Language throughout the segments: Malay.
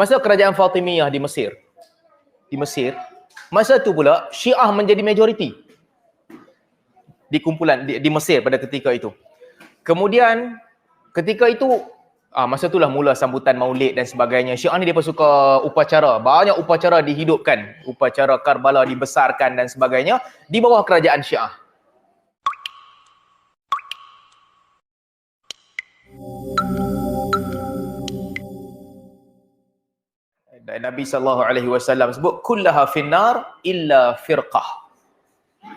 Masa kerajaan Fatimiyah di Mesir. Di Mesir, masa tu pula Syiah menjadi majoriti di kumpulan di, di Mesir pada ketika itu. Kemudian ketika itu ah masa itulah mula sambutan Maulid dan sebagainya. Syiah ni dia suka upacara. Banyak upacara dihidupkan, upacara Karbala dibesarkan dan sebagainya di bawah kerajaan Syiah. Nabi sallallahu alaihi wasallam sebut kullaha finnar illa firqah.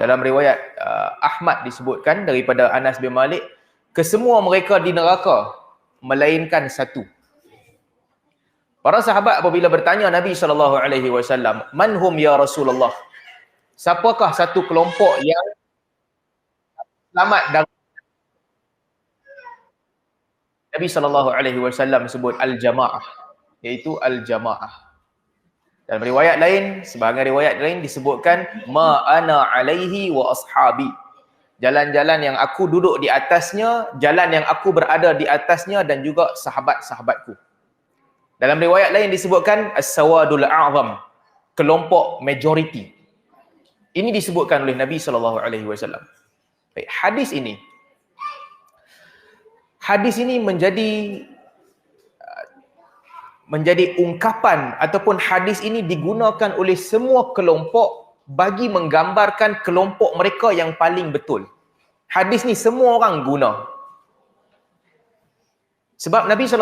Dalam riwayat uh, Ahmad disebutkan daripada Anas bin Malik kesemua mereka di neraka melainkan satu. Para sahabat apabila bertanya Nabi sallallahu alaihi wasallam, "Man hum ya Rasulullah?" Siapakah satu kelompok yang selamat dari Nabi sallallahu alaihi wasallam sebut al-jamaah iaitu al-jamaah. Dalam riwayat lain, sebahagian riwayat lain disebutkan ma ana alaihi wa ashabi. Jalan-jalan yang aku duduk di atasnya, jalan yang aku berada di atasnya dan juga sahabat-sahabatku. Dalam riwayat lain disebutkan as-sawadul a'zam, kelompok majoriti. Ini disebutkan oleh Nabi sallallahu alaihi wasallam. Baik, hadis ini hadis ini menjadi menjadi ungkapan ataupun hadis ini digunakan oleh semua kelompok bagi menggambarkan kelompok mereka yang paling betul. Hadis ni semua orang guna. Sebab Nabi saw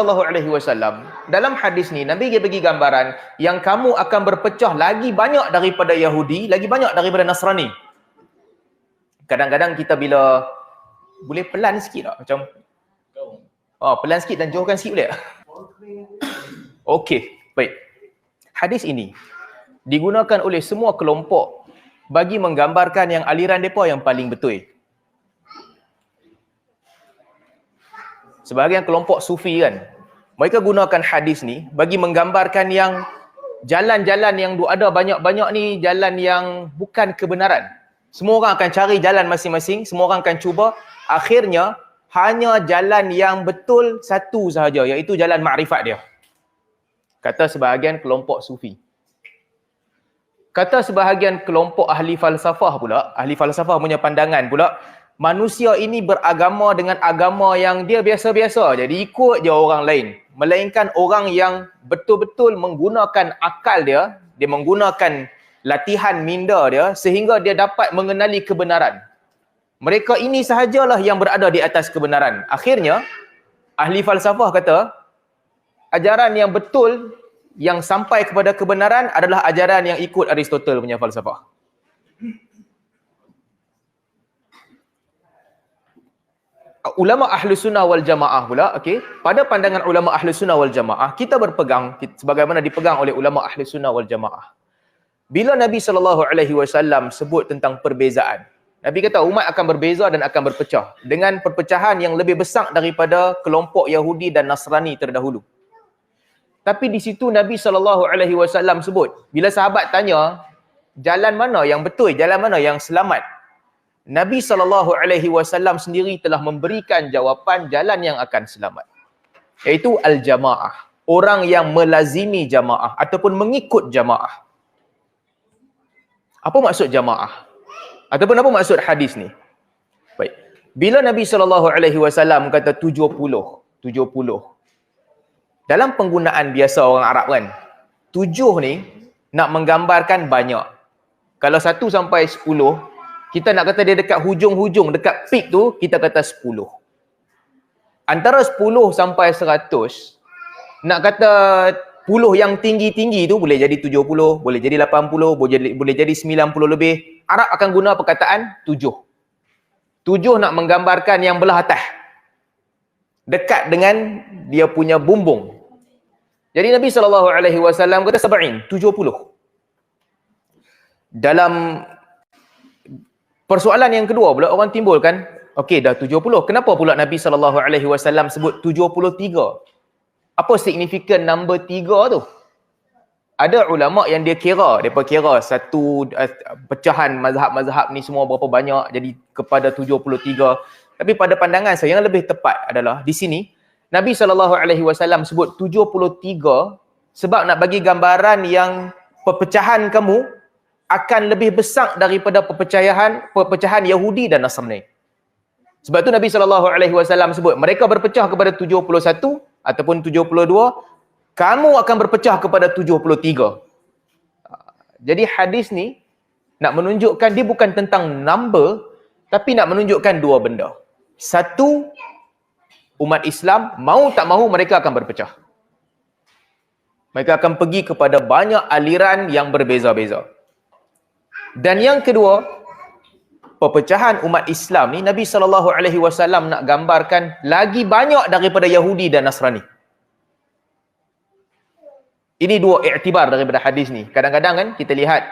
dalam hadis ni Nabi dia bagi gambaran yang kamu akan berpecah lagi banyak daripada Yahudi, lagi banyak daripada Nasrani. Kadang-kadang kita bila boleh pelan sikit tak macam Oh, pelan sikit dan jauhkan sikit boleh tak? Okey, baik. Hadis ini digunakan oleh semua kelompok bagi menggambarkan yang aliran mereka yang paling betul. Sebahagian kelompok sufi kan, mereka gunakan hadis ni bagi menggambarkan yang jalan-jalan yang ada banyak-banyak ni jalan yang bukan kebenaran. Semua orang akan cari jalan masing-masing, semua orang akan cuba. Akhirnya, hanya jalan yang betul satu sahaja, iaitu jalan makrifat dia. Kata sebahagian kelompok sufi. Kata sebahagian kelompok ahli falsafah pula, ahli falsafah punya pandangan pula, manusia ini beragama dengan agama yang dia biasa-biasa. Jadi ikut je orang lain. Melainkan orang yang betul-betul menggunakan akal dia, dia menggunakan latihan minda dia sehingga dia dapat mengenali kebenaran. Mereka ini sahajalah yang berada di atas kebenaran. Akhirnya, ahli falsafah kata, ajaran yang betul yang sampai kepada kebenaran adalah ajaran yang ikut Aristotle punya falsafah. Ulama ahli sunnah wal jamaah pula, okay? pada pandangan ulama ahli sunnah wal jamaah, kita berpegang, sebagaimana dipegang oleh ulama ahli sunnah wal jamaah. Bila Nabi SAW sebut tentang perbezaan, Nabi kata umat akan berbeza dan akan berpecah dengan perpecahan yang lebih besar daripada kelompok Yahudi dan Nasrani terdahulu. Tapi di situ Nabi SAW sebut, bila sahabat tanya, jalan mana yang betul, jalan mana yang selamat? Nabi SAW sendiri telah memberikan jawapan jalan yang akan selamat. Iaitu Al-Jamaah. Orang yang melazimi jamaah ataupun mengikut jamaah. Apa maksud jamaah? Ataupun apa maksud hadis ni? Baik. Bila Nabi SAW kata 70, 70, dalam penggunaan biasa orang Arab kan, tujuh ni nak menggambarkan banyak. Kalau satu sampai sepuluh, kita nak kata dia dekat hujung-hujung, dekat peak tu, kita kata sepuluh. Antara sepuluh sampai seratus, nak kata puluh yang tinggi-tinggi tu boleh jadi tujuh puluh, boleh jadi lapan puluh, boleh jadi, sembilan puluh lebih. Arab akan guna perkataan tujuh. Tujuh nak menggambarkan yang belah atas. Dekat dengan dia punya bumbung. Jadi Nabi SAW kata sab'in, 70. Dalam persoalan yang kedua pula orang timbulkan, okey dah 70. Kenapa pula Nabi SAW sebut 73? Apa signifikan number 3 tu? Ada ulama yang dia kira, depa kira satu uh, pecahan mazhab-mazhab ni semua berapa banyak jadi kepada 73. Tapi pada pandangan saya yang lebih tepat adalah di sini Nabi SAW sebut 73 Sebab nak bagi gambaran yang perpecahan kamu akan lebih besar daripada perpecahan perpecahan Yahudi dan Nasrani. Sebab tu Nabi SAW sebut mereka berpecah kepada 71 ataupun 72 kamu akan berpecah kepada 73. Jadi hadis ni nak menunjukkan dia bukan tentang number tapi nak menunjukkan dua benda. Satu, umat Islam mau tak mahu mereka akan berpecah. Mereka akan pergi kepada banyak aliran yang berbeza-beza. Dan yang kedua, perpecahan umat Islam ni Nabi sallallahu alaihi wasallam nak gambarkan lagi banyak daripada Yahudi dan Nasrani. Ini dua iktibar daripada hadis ni. Kadang-kadang kan kita lihat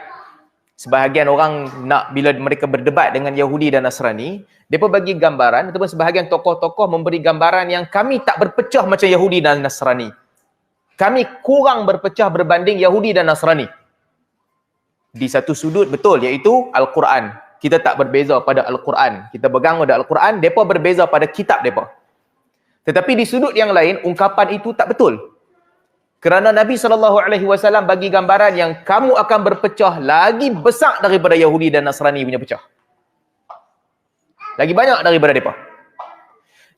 sebahagian orang nak bila mereka berdebat dengan Yahudi dan Nasrani, mereka bagi gambaran ataupun sebahagian tokoh-tokoh memberi gambaran yang kami tak berpecah macam Yahudi dan Nasrani. Kami kurang berpecah berbanding Yahudi dan Nasrani. Di satu sudut betul iaitu Al-Quran. Kita tak berbeza pada Al-Quran. Kita pegang pada Al-Quran, mereka berbeza pada kitab mereka. Tetapi di sudut yang lain, ungkapan itu tak betul. Kerana Nabi SAW bagi gambaran yang kamu akan berpecah lagi besar daripada Yahudi dan Nasrani punya pecah. Lagi banyak daripada mereka.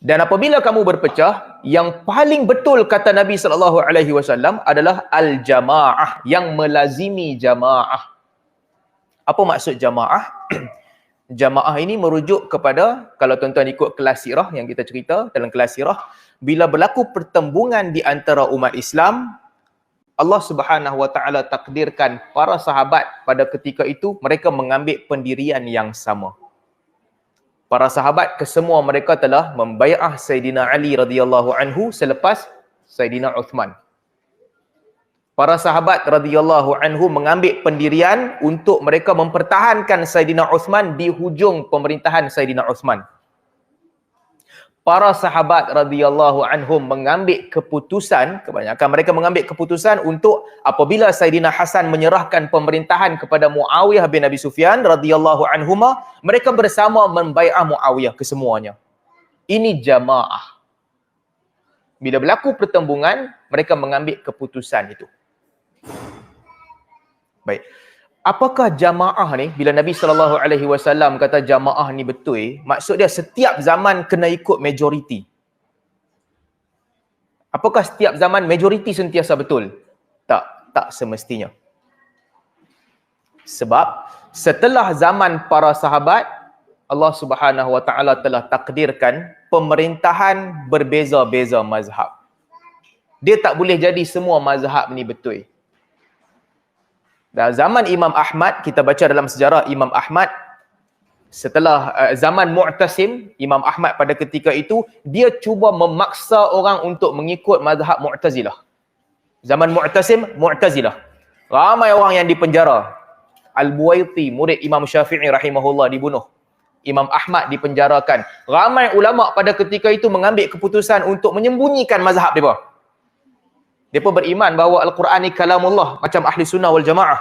Dan apabila kamu berpecah, yang paling betul kata Nabi SAW adalah al-jamaah, yang melazimi jamaah. Apa maksud jamaah? jamaah ini merujuk kepada, kalau tuan-tuan ikut kelas sirah yang kita cerita dalam kelas sirah, bila berlaku pertembungan di antara umat Islam, Allah Subhanahu Wa Taala takdirkan para sahabat pada ketika itu mereka mengambil pendirian yang sama. Para sahabat kesemua mereka telah membai'ah Sayyidina Ali radhiyallahu anhu selepas Sayyidina Uthman. Para sahabat radhiyallahu anhu mengambil pendirian untuk mereka mempertahankan Sayyidina Uthman di hujung pemerintahan Sayyidina Uthman para sahabat radhiyallahu anhum mengambil keputusan kebanyakan mereka mengambil keputusan untuk apabila Saidina Hasan menyerahkan pemerintahan kepada Muawiyah bin Abi Sufyan radhiyallahu anhuma mereka bersama membaiat Muawiyah kesemuanya ini jamaah. Bila berlaku pertembungan mereka mengambil keputusan itu. Baik apakah jamaah ni bila Nabi sallallahu alaihi wasallam kata jamaah ni betul maksud dia setiap zaman kena ikut majoriti? Apakah setiap zaman majoriti sentiasa betul? Tak tak semestinya. Sebab setelah zaman para sahabat Allah Subhanahu wa taala telah takdirkan pemerintahan berbeza-beza mazhab. Dia tak boleh jadi semua mazhab ni betul dan zaman Imam Ahmad, kita baca dalam sejarah Imam Ahmad, setelah uh, zaman Mu'tasim, Imam Ahmad pada ketika itu, dia cuba memaksa orang untuk mengikut mazhab Mu'tazilah. Zaman Mu'tasim, Mu'tazilah. Ramai orang yang dipenjara. Al-Buwaiti, murid Imam Syafi'i rahimahullah dibunuh. Imam Ahmad dipenjarakan. Ramai ulama pada ketika itu mengambil keputusan untuk menyembunyikan mazhab mereka. Mereka beriman bahawa Al-Quran ni kalamullah macam ahli sunnah wal jamaah.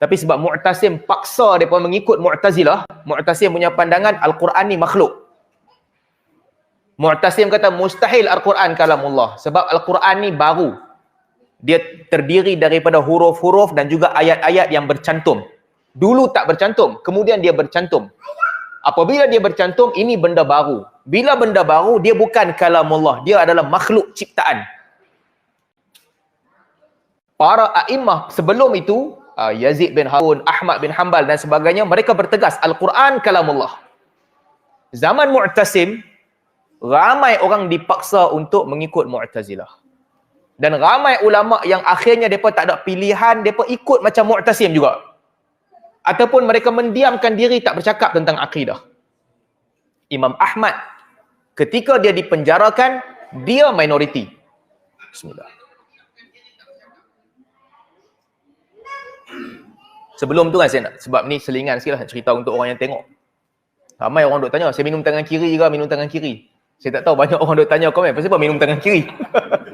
Tapi sebab Mu'tasim paksa mereka mengikut Mu'tazilah, Mu'tasim punya pandangan Al-Quran ni makhluk. Mu'tasim kata mustahil Al-Quran kalamullah. Sebab Al-Quran ni baru. Dia terdiri daripada huruf-huruf dan juga ayat-ayat yang bercantum. Dulu tak bercantum, kemudian dia bercantum. Apabila dia bercantum, ini benda baru. Bila benda baru, dia bukan kalamullah. Dia adalah makhluk ciptaan para a'immah sebelum itu uh, Yazid bin Harun, Ahmad bin Hanbal dan sebagainya mereka bertegas Al-Quran kalamullah. Zaman Mu'tasim ramai orang dipaksa untuk mengikut Mu'tazilah. Dan ramai ulama yang akhirnya depa tak ada pilihan, depa ikut macam Mu'tasim juga. Ataupun mereka mendiamkan diri tak bercakap tentang akidah. Imam Ahmad ketika dia dipenjarakan, dia minoriti. Bismillah. Sebelum tu kan saya nak, sebab ni selingan sikit lah cerita untuk orang yang tengok. Ramai orang duk tanya, saya minum tangan kiri ke minum tangan kiri? Saya tak tahu banyak orang duk tanya komen, kenapa minum tangan kiri?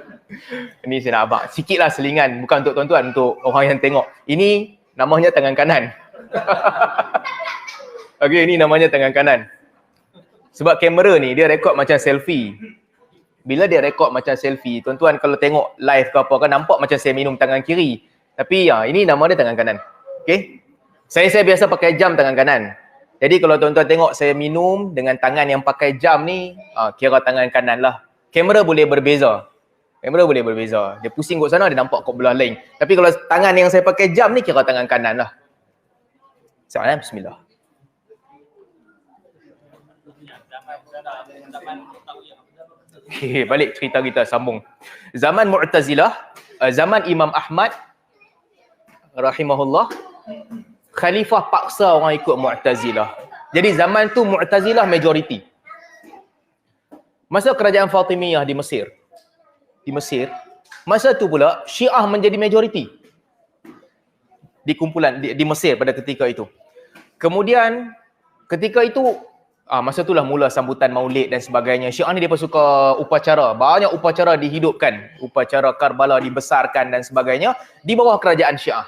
ini saya nak abang. Sikit lah selingan, bukan untuk tuan-tuan, untuk orang yang tengok. Ini namanya tangan kanan. Okey, ini namanya tangan kanan. Sebab kamera ni, dia rekod macam selfie. Bila dia rekod macam selfie, tuan-tuan kalau tengok live ke apa kan nampak macam saya minum tangan kiri. Tapi ya, ini nama dia tangan kanan. Okay? Saya saya biasa pakai jam tangan kanan. Jadi kalau tuan-tuan tengok saya minum dengan tangan yang pakai jam ni, uh, kira tangan kanan lah. Kamera boleh berbeza. Kamera boleh berbeza. Dia pusing kat sana, dia nampak kat belah lain. Tapi kalau tangan yang saya pakai jam ni, kira tangan kanan lah. Soalan, bismillah. Okay, balik cerita kita sambung. Zaman Mu'tazilah, uh, zaman Imam Ahmad rahimahullah, khalifah paksa orang ikut Mu'tazilah. Jadi zaman tu Mu'tazilah majoriti. Masa kerajaan Fatimiyah di Mesir, di Mesir, masa tu pula Syiah menjadi majoriti di kumpulan di, di Mesir pada ketika itu. Kemudian ketika itu Ah, masa itulah mula sambutan maulid dan sebagainya. Syiah ni dia suka upacara. Banyak upacara dihidupkan. Upacara Karbala dibesarkan dan sebagainya di bawah kerajaan Syiah.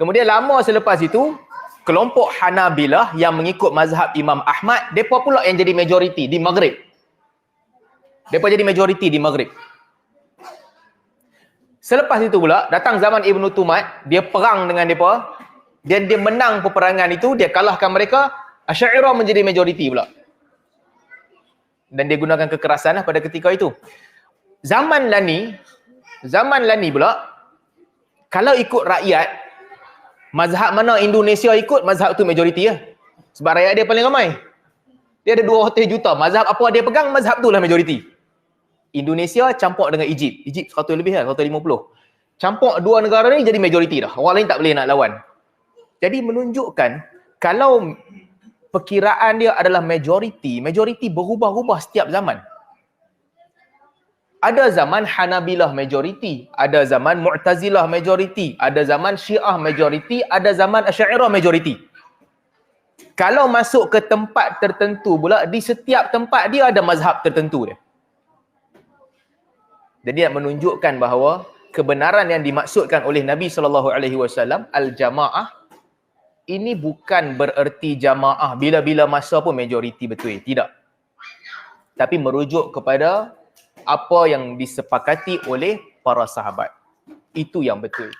Kemudian lama selepas itu, kelompok Hanabilah yang mengikut mazhab Imam Ahmad, mereka pula yang jadi majoriti di Maghrib. Mereka jadi majoriti di Maghrib. Selepas itu pula, datang zaman Ibn Tumat, dia perang dengan mereka, dan dia menang peperangan itu, dia kalahkan mereka, Asy'ariyah menjadi majoriti pula. Dan dia gunakan kekerasan lah pada ketika itu. Zaman Lani, zaman Lani pula, kalau ikut rakyat, mazhab mana Indonesia ikut, mazhab tu majoriti ya. Sebab rakyat dia paling ramai. Dia ada 200 juta. Mazhab apa dia pegang, mazhab tu lah majoriti. Indonesia campur dengan Egypt. Egypt 100 lebih lah, 150. Campur dua negara ni jadi majoriti dah. Orang lain tak boleh nak lawan. Jadi menunjukkan kalau perkiraan dia adalah majoriti. Majoriti berubah-ubah setiap zaman. Ada zaman Hanabilah majoriti, ada zaman Mu'tazilah majoriti, ada zaman Syiah majoriti, ada zaman Asy'ariyah majoriti. Kalau masuk ke tempat tertentu pula, di setiap tempat dia ada mazhab tertentu dia. Jadi nak menunjukkan bahawa kebenaran yang dimaksudkan oleh Nabi sallallahu alaihi wasallam al-jamaah ini bukan bererti jamaah bila-bila masa pun majoriti betul. Tidak. Tapi merujuk kepada apa yang disepakati oleh para sahabat. Itu yang betul.